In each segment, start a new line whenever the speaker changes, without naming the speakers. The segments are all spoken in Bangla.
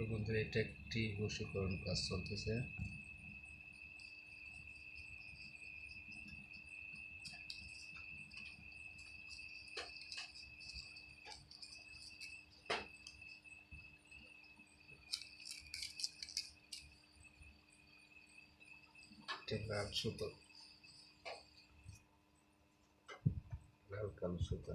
তো বন্ধু এটা একটি বশীকরণ কাজ চলতেছে। লাল সুতো। লাল কালো সুতো।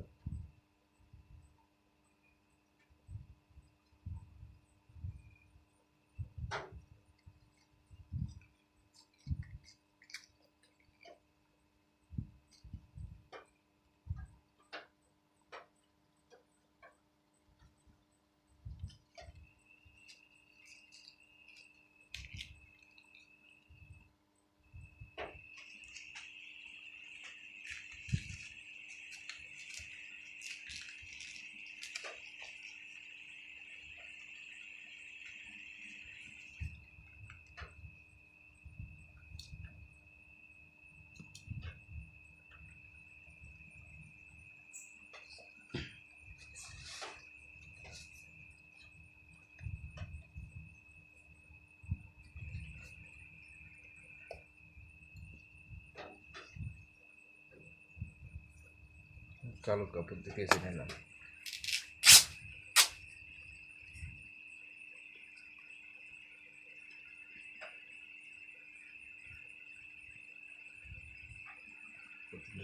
কালো কাপড় দিয়ে কেচে নিলাম।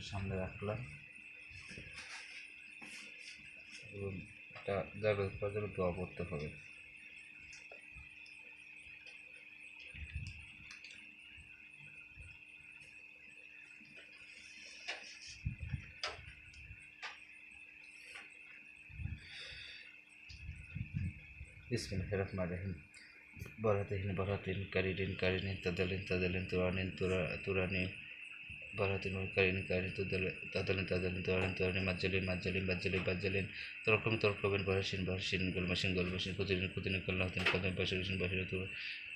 সামনে রাখলাম। এবং এটা দোয়া করতে হবে। বিসমিল্লাহির রহমানির রহিম বরাতিন বরাতিন কারিরিন কারিনিন তাদালিন তাদালিন তুরানিন তুরা তুরানি বরাতিন কারিনি কারিন তুদালিন তাদালিন তুরানিন তুরানি মাজ্জালিন মাজ্জালিন বাজ্জালিন বাজ্জালিন তরকম তরকবেন বরাসিন বরাসিন গোলমাসিন গোলমাসিন কুদিরিন কুদিরিন কল্লাহতিন কদম বাসরিন বাসির তুর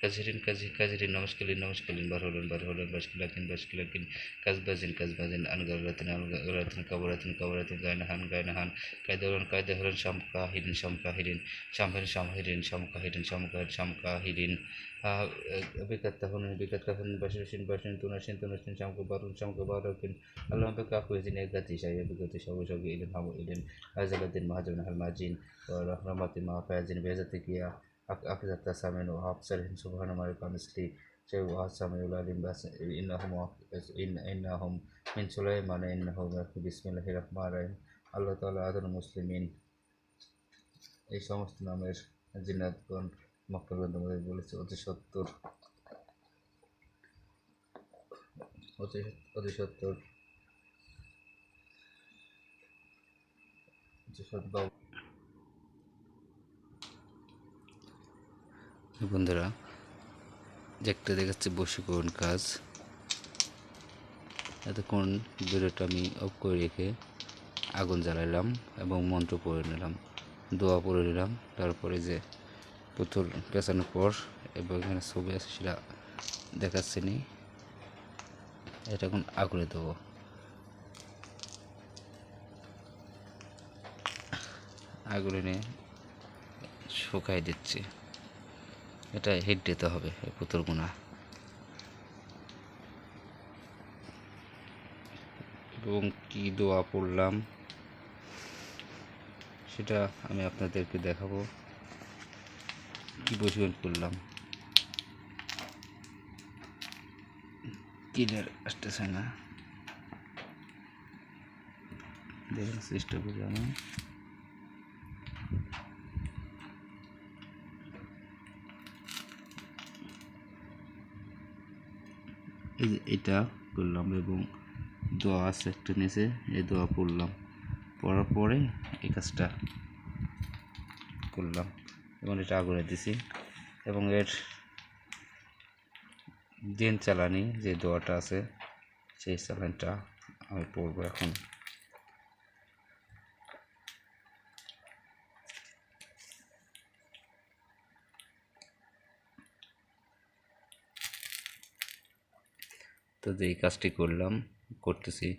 কাজিরিন কাজি কাজিরিন নমস্কালিন নমস্কালিন বার হলেন বার হলেন বাসকিলাকিন বাসকিলাকিন কাজবাজিন কাজবাজিন আনগারাতিন আনগারাতিন কাবরাতিন কাবরাতিন গায়নাহান গায়নাহান কায়দাহরন কায়দাহরন শামকাহিরিন শামকাহিরিন শামহিন শামহিরিন শামকাহিরিন শামকাহির শামকাহিরিন বিকাত্তাহুন বিকাত্তাহুন বাসরিন বাসরিন তুনাসিন তুনাসিন শামকা বারুন শামকা বারুকিন আল্লাহ বেকা কুইজিন এগাতি শাইয়া বিগতি সব সব ইলেন হামু ইলেন আজালাদ্দিন মাহাজন হাল মাজিন রহমাতিন মা ফায়াজিন বেজাতে কিয়া أخذ التسامين وأبصرهم سبحان مالك مثلي شيء وأسامي العليم بس إنهم إن إنهم من سليمان إنه بسم الله الرحمن الرحيم আল্লাহ তাআলা আদর মুসলিমিন এই সমস্ত নামের জিন্নাতগণ মক্কা গ্রন্থের মধ্যে বলেছে অতি সত্তর অতি অতি সত্তর অতি সত্তর বন্ধুরা, দেখতে দেখাচ্ছে বশীকরণ কাজ। এতক্ষণ ভিডিওটা আমি অফ করে রেখে আগুন জ্বালাইলাম এবং মন্ত্র পড়ে নিলাম, দোয়া পড়ে নিলাম। তারপরে যে পুতুল পেঁচানোর পর এবং এখানে ছবি আছে সেটা দেখাচ্ছে নি। এটা এখন আগুনে দেবো আগুনে নিয়ে শুকাই দিচ্ছি। এটা হিট দিতে হবে, এই পুতুলগুনা এবং কি দোয়া পড়লাম, সেটা আমি আপনাদেরকে দেখাবো। কি বসিবন করলাম ক্লিয়ার আসতেছে না। দেখার চেষ্টা করি এই যে এটা করলাম এবং দোয়া আছে একটা নিচে, এই দোয়া পড়লাম। পড়ার পরে এই কাজটা করলাম এবং এটা আগুনে দিছি এবং এর দিন চালানি যে দোয়াটা আছে, সেই চালানটা আমি পড়ব এখন। তো যে এই কাজটি করলাম, করতেছি।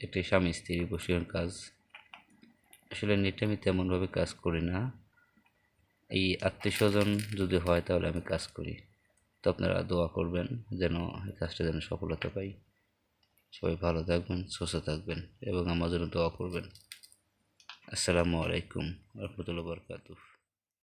একটি স্বামী স্ত্রী বসীকরণ কাজ। আসলে নেটে আমি তেমনভাবে কাজ করি না। এই আত্মীয় স্বজন যদি হয় তাহলে আমি কাজ করি। তো আপনারা দোয়া করবেন যেন এই কাজটা যেন সফলতা পাই। সবাই ভালো থাকবেন, সুস্থ থাকবেন এবং আমার জন্য দোয়া করবেন। আসসালামু আলাইকুম, রহমতুল্লাহ বরকাতুহ।